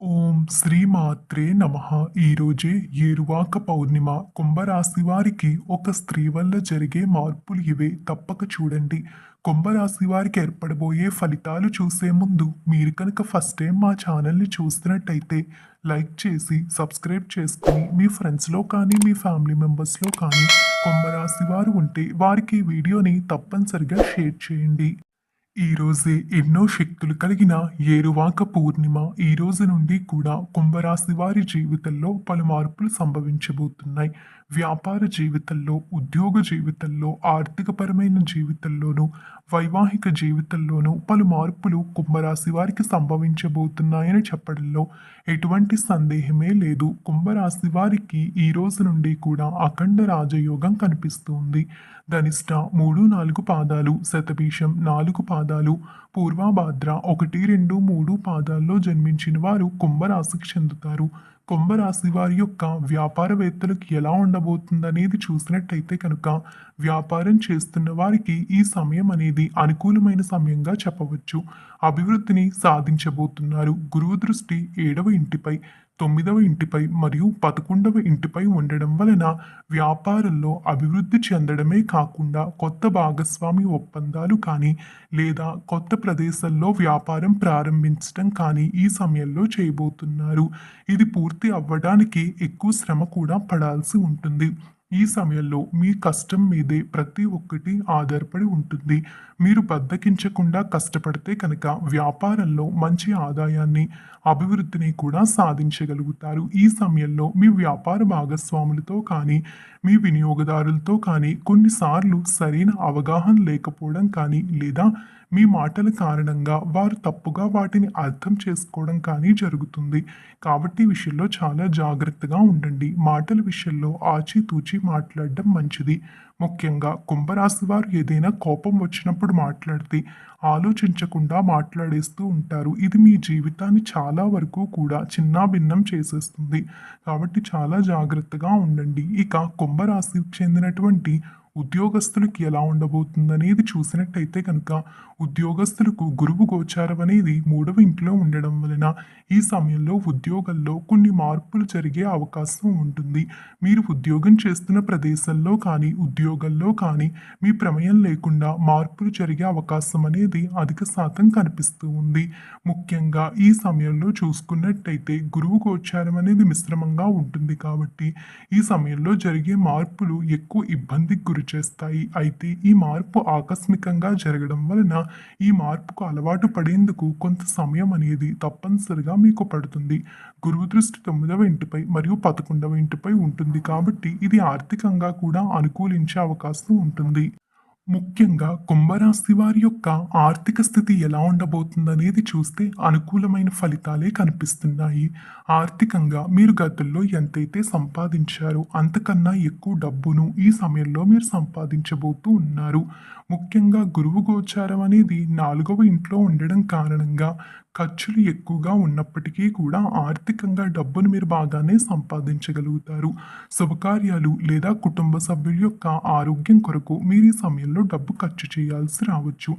ఓం శ్రీ మాత్రే నమ ఈరోజే ఏరువాక పౌర్ణిమ. కుంభరాశి వారికి ఒక స్త్రీ వల్ల జరిగే మార్పులు ఇవే. తప్పక చూడండి. కుంభరాశి వారికి ఏర్పడబోయే ఫలితాలు చూసే ముందు మీరు కనుక ఫస్ట్ టైం మా ఛానల్ని చూస్తున్నట్టయితే లైక్ చేసి సబ్స్క్రైబ్ చేసుకుని మీ ఫ్రెండ్స్లో కానీ మీ ఫ్యామిలీ మెంబర్స్లో కానీ కుంభరాశి వారు ఉంటే వారికి ఈ వీడియోని తప్పనిసరిగా షేర్ చేయండి. ఈరోజే ఎన్నో శక్తులు కలిగిన ఏరువాక పూర్ణిమ ఈ రోజు నుండి కూడా కుంభరాశి వారి జీవితంలో పలు మార్పులు సంభవించబోతున్నాయి. వ్యాపార జీవితంలో ఉద్యోగ జీవితంలో ఆర్థికపరమైన జీవితంలోనూ వైవాహిక జీవితంలోనూ పలు మార్పులు కుంభరాశి వారికి సంభవించబోతున్నాయని చెప్పడంలో ఎటువంటి సందేహమే లేదు. కుంభరాశి వారికి ఈ రోజు నుండి కూడా అఖండ రాజయోగం కనిపిస్తుంది. ధనిష్ట మూడు నాలుగు పాదాలు శతభీషం నాలుగు పాదాలు పూర్వాభాద్ర ఒకటి రెండు మూడు పాదాల్లో జన్మించిన వారు కుంభరాశికి చెందుతారు. కుంభరాశి వారి యొక్క వ్యాపారవేత్తలకు ఎలా ఉండబోతుందనేది చూసినట్టయితే కనుక వ్యాపారం చేస్తున్న వారికి ఈ సమయం అనేది అనుకూలమైన సమయంగా చెప్పవచ్చు. అభివృద్ధిని సాధించబోతున్నారు. గురువు దృష్టి ఏడవ ఇంటిపై తొమ్మిదవ ఇంటిపై మరియు పదకొండవ ఇంటిపై ఉండడం వలన వ్యాపారంలో అభివృద్ధి చెందడమే కాకుండా కొత్త భాగస్వామి ఒప్పందాలు కానీ లేదా కొత్త ప్రదేశాల్లో వ్యాపారం ప్రారంభించడం కానీ ఈ సమయంలో చేయబోతున్నారు. ఇది పూర్తి పూర్తి అవ్వడానికి ఎక్కువ శ్రమ కూడా పడాల్సి ఉంటుంది. ఈ సమయంలో మీ కష్టం మీదే ప్రతి ఒక్కటి ఆధారపడి ఉంటుంది. మీరు బద్దకించకుండా కష్టపడితే కనుక వ్యాపారంలో మంచి ఆదాయాన్ని అభివృద్ధిని కూడా సాధించగలుగుతారు. ఈ సమయంలో మీ వ్యాపార భాగస్వాములతో కానీ మీ వినియోగదారులతో కానీ కొన్నిసార్లు సరైన అవగాహన లేకపోవడం కానీ లేదా మీ మాటల కారణంగా వారు తప్పుగా వాటిని అర్థం చేసుకోవడం కానీ జరుగుతుంది. కాబట్టి విషయంలో చాలా జాగ్రత్తగా ఉండండి. మాటల విషయంలో ఆచితూచి మాట్లాడడం మంచిది. ముఖ్యంగా కుంభరాశి వారు ఏదైనా కోపం వచ్చినప్పుడు మాట్లాడితే ఆలోచించకుండా మాట్లాడేస్తూ ఉంటారు. ఇది మీ జీవితాన్ని చాలా వరకు కూడా చిన్నాభిన్నం చేసేస్తుంది. కాబట్టి చాలా జాగ్రత్తగా ఉండండి. ఇక కుంభరాశికి చెందినటువంటి ఉద్యోగస్తులకి ఎలా ఉండబోతుందనేది చూసినట్టయితే కనుక ఉద్యోగస్తులకు గురువు గోచారం అనేది మూడవ ఇంట్లో ఉండడం వలన ఈ సమయంలో ఉద్యోగంలో కొన్ని మార్పులు జరిగే అవకాశం ఉంటుంది. మీరు ఉద్యోగం చేస్తున్న ప్రదేశంలో కానీ ఉద్యోగంలో కానీ మీ ప్రమేయం లేకుండా మార్పులు జరిగే అవకాశం అనేది అధిక శాతం కనిపిస్తూ ఉంది. ముఖ్యంగా ఈ సమయంలో చూసుకున్నట్టయితే గురువు గోచారం అనేది మిశ్రమంగా ఉంటుంది కాబట్టి ఈ సమయంలో జరిగే మార్పులు ఎక్కువ ఇబ్బందికి గురి చేస్తాయి. అయితే ఈ మార్పు ఆకస్మికంగా జరగడం వలన ఈ మార్పుకు అలవాటు పడేందుకు కొంత సమయం అనేది తప్పనిసరిగా మీకు పడుతుంది. గురువు దృష్టి తొమ్మిదవ ఇంటిపై మరియు పదకొండవ ఇంటిపై ఉంటుంది కాబట్టి ఇది ఆర్థికంగా కూడా అనుకూలించే అవకాశం ఉంటుంది. ముఖ్యంగా కుంభరాశి వారి యొక్క ఆర్థిక స్థితి ఎలా ఉండబోతుందనేది చూస్తే అనుకూలమైన ఫలితాలే కనిపిస్తున్నాయి. ఆర్థికంగా మీరు గతుల్లో ఎంతైతే సంపాదించారో అంతకన్నా ఎక్కువ డబ్బును ఈ సమయంలో మీరు సంపాదించబోతూ ఉన్నారు. ముఖ్యంగా గురువు గోచారం అనేది నాలుగవ ఇంట్లో ఉండడం కారణంగా ఖర్చులు ఎక్కువగా ఉన్నప్పటికీ కూడా ఆర్థికంగా డబ్బును మీరు బాగానే సంపాదించగలుగుతారు. శుభకార్యాలు లేదా కుటుంబ సభ్యుల యొక్క ఆరోగ్యం కొరకు మీరు ఈ సమయంలో డబ్బు ఖర్చు చేయాల్సి రావచ్చు.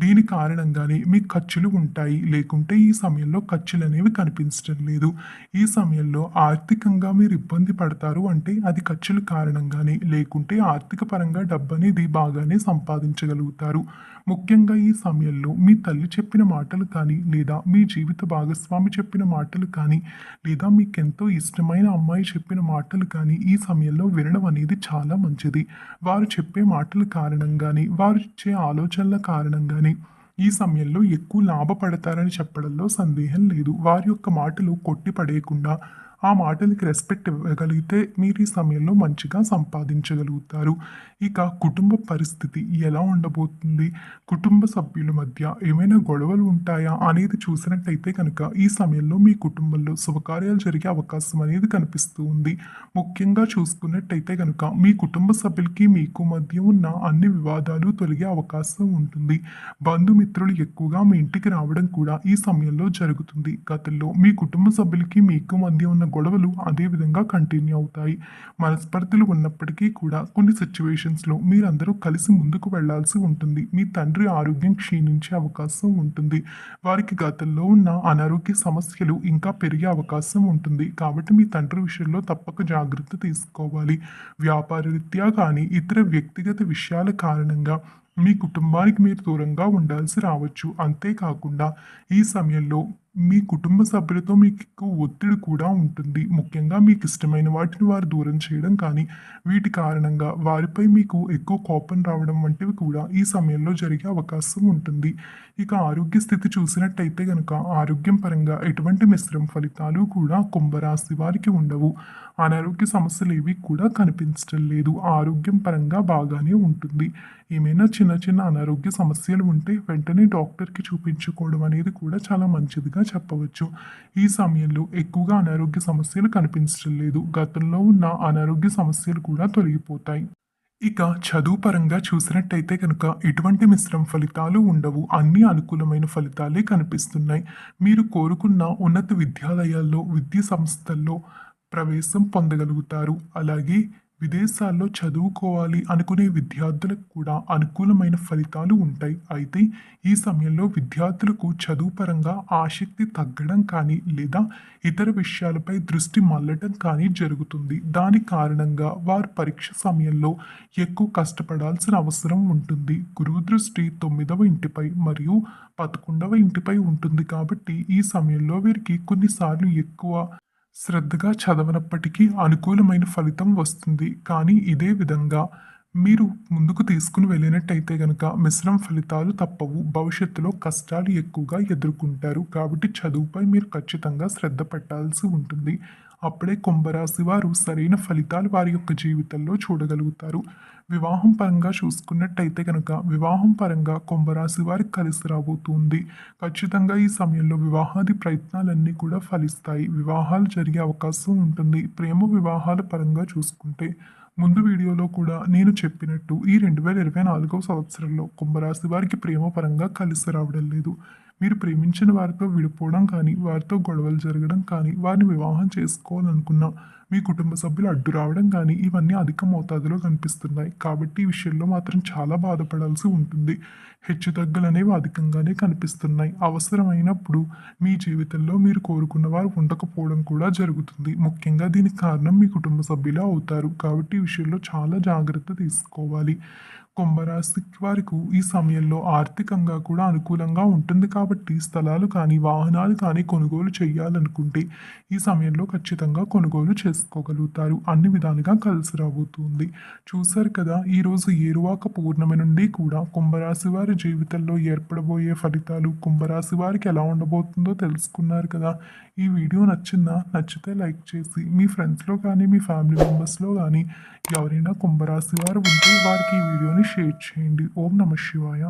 దీని కారణంగానే మీ ఖర్చులు ఉంటాయి. లేకుంటే ఈ సమయంలో ఖర్చులు అనేవి కనిపించడం లేదు. ఈ సమయంలో ఆర్థికంగా మీరు ఇబ్బంది పడతారు అంటే అది ఖర్చుల కారణంగానే లేకుంటే ఆర్థిక పరంగా డబ్బు అనేది బాగానే సంపాదించగలుగుతారు. ముఖ్యంగా ఈ సమయంలో మీ తల్లి చెప్పిన మాటలు కానీ లేదా మీ జీవిత భాగస్వామి చెప్పిన మాటలు కానీ లేదా మీకు ఎంతో ఇష్టమైన అమ్మాయి చెప్పిన మాటలు కానీ ఈ సమయంలో వినడం అనేది చాలా మంచిది. వారు చెప్పే మాటల కారణంగానే వారు ఇచ్చే ఆలోచనల కారణంగానే ఈ సమయంలో ఎక్కువ లాభపడతారని చెప్పడంలో సందేహం లేదు. వారి యొక్క మాటలు కొట్టి పడేయకుండా ఆ మాటలకి రెస్పెక్ట్ ఇవ్వగలిగితే మీరు ఈ సమయంలో మంచిగా సంపాదించగలుగుతారు. ఇక కుటుంబ పరిస్థితి ఎలా ఉండబోతుంది? కుటుంబ సభ్యుల మధ్య ఏమైనా గొడవలు ఉంటాయా అనేది చూసినట్టయితే కనుక ఈ సమయంలో మీ కుటుంబంలో శుభకార్యాలు జరిగే అవకాశం అనేది కనిపిస్తూ ఉంది. ముఖ్యంగా చూసుకున్నట్టయితే కనుక మీ కుటుంబ సభ్యులకి మీకు మధ్య ఉన్న అన్ని వివాదాలు తొలగే అవకాశం ఉంటుంది. బంధుమిత్రులు ఎక్కువగా మీ ఇంటికి రావడం కూడా ఈ సమయంలో జరుగుతుంది. గతంలో మీ కుటుంబ సభ్యులకి మీకు మధ్య ఉన్న గొడవలు అదే విధంగా కంటిన్యూ అవుతాయి. మనస్పర్ధలు ఉన్నప్పటికీ కూడా కొన్ని సిచ్యువేషన్స్లో మీరందరూ కలిసి ముందుకు వెళ్ళాల్సి ఉంటుంది. మీ తండ్రి ఆరోగ్యం క్షీణించే అవకాశం ఉంటుంది. వారికి గతంలో ఉన్న అనారోగ్య సమస్యలు ఇంకా పెరిగే అవకాశం ఉంటుంది. కాబట్టి మీ తండ్రి విషయంలో తప్పక జాగ్రత్త తీసుకోవాలి. వ్యాపార రీత్యా కానీ ఇతర వ్యక్తిగత విషయాల కారణంగా మీ కుటుంబానికి మీరు దూరంగా ఉండాల్సి రావచ్చు. అంతేకాకుండా ఈ సమయంలో మీ కుటుంబ సభ్యులతో మీకు ఎక్కువ ఒత్తిడి కూడా ఉంటుంది. ముఖ్యంగా మీకు ఇష్టమైన వాటిని వారు దూరం చేయడం కానీ వీటి కారణంగా వారిపై మీకు ఎక్కువ కోపం రావడం వంటివి కూడా ఈ సమయంలో జరిగే అవకాశం ఉంటుంది. ఇక ఆరోగ్య స్థితి చూసినట్టయితే కనుక ఆరోగ్యం పరంగా ఎటువంటి మిశ్రమ ఫలితాలు కూడా కుంభరాశి వారికి ఉండవు. అనారోగ్య సమస్యలు ఏవి కూడా కనిపించడం లేదు. ఆరోగ్యం పరంగా బాగానే ఉంటుంది. ఏమైనా చిన్న చిన్న అనారోగ్య సమస్యలు ఉంటే వెంటనే డాక్టర్కి చూపించుకోవడం అనేది కూడా చాలా మంచిదిగా చెప్పవచ్చు. ఈ సమయంలో ఎక్కువగా అనారోగ్య సమస్యలు కనిపించడం లేదు. గతంలో ఉన్న అనారోగ్య సమస్యలు కూడా తొలగిపోతాయి. ఇక చదువు పరంగా చూసినట్టయితే కనుక ఎటువంటి మిశ్రమ ఫలితాలు ఉండవు. అన్ని అనుకూలమైన ఫలితాలే కనిపిస్తున్నాయి. మీరు కోరుకున్న ఉన్నత విద్యాలయాల్లో విద్యా సంస్థల్లో ప్రవేశం పొందగలుగుతారు. అలాగే విదేశాల్లో చదువుకోవాలి అనుకునే విద్యార్థులకు కూడా అనుకూలమైన ఫలితాలు ఉంటాయి. అయితే ఈ సమయంలో విద్యార్థులకు చదువు పరంగా ఆసక్తి తగ్గడం కానీ లేదా ఇతర విషయాలపై దృష్టి మళ్ళటం కానీ జరుగుతుంది. దాని కారణంగా వారు పరీక్ష సమయంలో ఎక్కువ కష్టపడాల్సిన అవసరం ఉంటుంది. గురువు దృష్టి తొమ్మిదవ ఇంటిపై మరియు పదకొండవ ఇంటిపై ఉంటుంది కాబట్టి ఈ సమయంలో వీరికి కొన్నిసార్లు ఎక్కువ శ్రద్ధగా చదవనప్పటికీ అనుకూలమైన ఫలితం వస్తుంది. కానీ ఇదే విధంగా మీరు ముందుకు తీసుకుని వెళ్ళినట్టయితే కనుక మిశ్రమ ఫలితాలు తప్పవు. భవిష్యత్తులో కష్టాలు ఎక్కువగా ఎదుర్కొంటారు. కాబట్టి చదువుపై మీరు ఖచ్చితంగా శ్రద్ధ పెట్టాల్సి ఉంటుంది. అప్పుడే కుంభరాశి వారు సరైన ఫలితాలు వారి యొక్క జీవితంలో చూడగలుగుతారు. వివాహం పరంగా చూసుకున్నట్టయితే కనుక వివాహం పరంగా కుంభరాశి వారికి కలిసి రాబోతుంది. ఖచ్చితంగా ఈ సమయంలో వివాహాది ప్రయత్నాలన్నీ కూడా ఫలిస్తాయి. వివాహాలు జరిగే అవకాశం ఉంటుంది. ప్రేమ వివాహాల పరంగా చూసుకుంటే ముందు వీడియోలో కూడా నేను చెప్పినట్టు ఈ రెండు వేల ఇరవై నాలుగవ సంవత్సరంలో కుంభరాశి వారికి ప్రేమ పరంగా కలిసి రావడం లేదు. మీరు ప్రేమించిన వారితో విడిపోవడం కానీ వారితో గొడవలు జరగడం కానీ వారిని వివాహం చేసుకోవాలనుకున్న మీ కుటుంబ సభ్యులు అడ్డు రావడం కానీ ఇవన్నీ అధిక మోతాదులో కనిపిస్తున్నాయి. కాబట్టి ఈ విషయంలో మాత్రం చాలా బాధపడాల్సి ఉంటుంది. హెచ్చుతగ్గులు అనేవి అధికంగానే కనిపిస్తున్నాయి. అవసరమైనప్పుడు మీ జీవితంలో మీరు కోరుకున్న వారు ఉండకపోవడం కూడా జరుగుతుంది. ముఖ్యంగా దీనికి కారణం మీ కుటుంబ సభ్యులు అవుతారు. కాబట్టి ఈ విషయంలో చాలా జాగ్రత్త తీసుకోవాలి. కుంభరాశి వారికి ఈ సమయంలో ఆర్థికంగా కూడా అనుకూలంగా ఉంటుంది కాబట్టి స్థలాలు కానీ వాహనాలు కానీ కొనుగోలు చేయాలనుకుంటే ఈ సమయంలో ఖచ్చితంగా కొనుగోలు చేసుకోగలుగుతారు. అన్ని విధాలుగా కలిసి రాబోతుంది. చూశారు కదా ఈరోజు ఏరువాక పూర్ణమి నుండి కూడా కుంభరాశి వారి జీవితంలో ఏర్పడబోయే ఫలితాలు కుంభరాశి వారికి ఎలా ఉండబోతుందో తెలుసుకున్నారు కదా. ఈ వీడియో నచ్చిందా? నచ్చితే లైక్ చేసి మీ ఫ్రెండ్స్లో కానీ మీ ఫ్యామిలీ మెంబర్స్లో కానీ ఎవరైనా కుంభరాశి వారు ఉంటే వారికి ఈ వీడియోని షేర్ చేయండి ఓం నమ శివాయ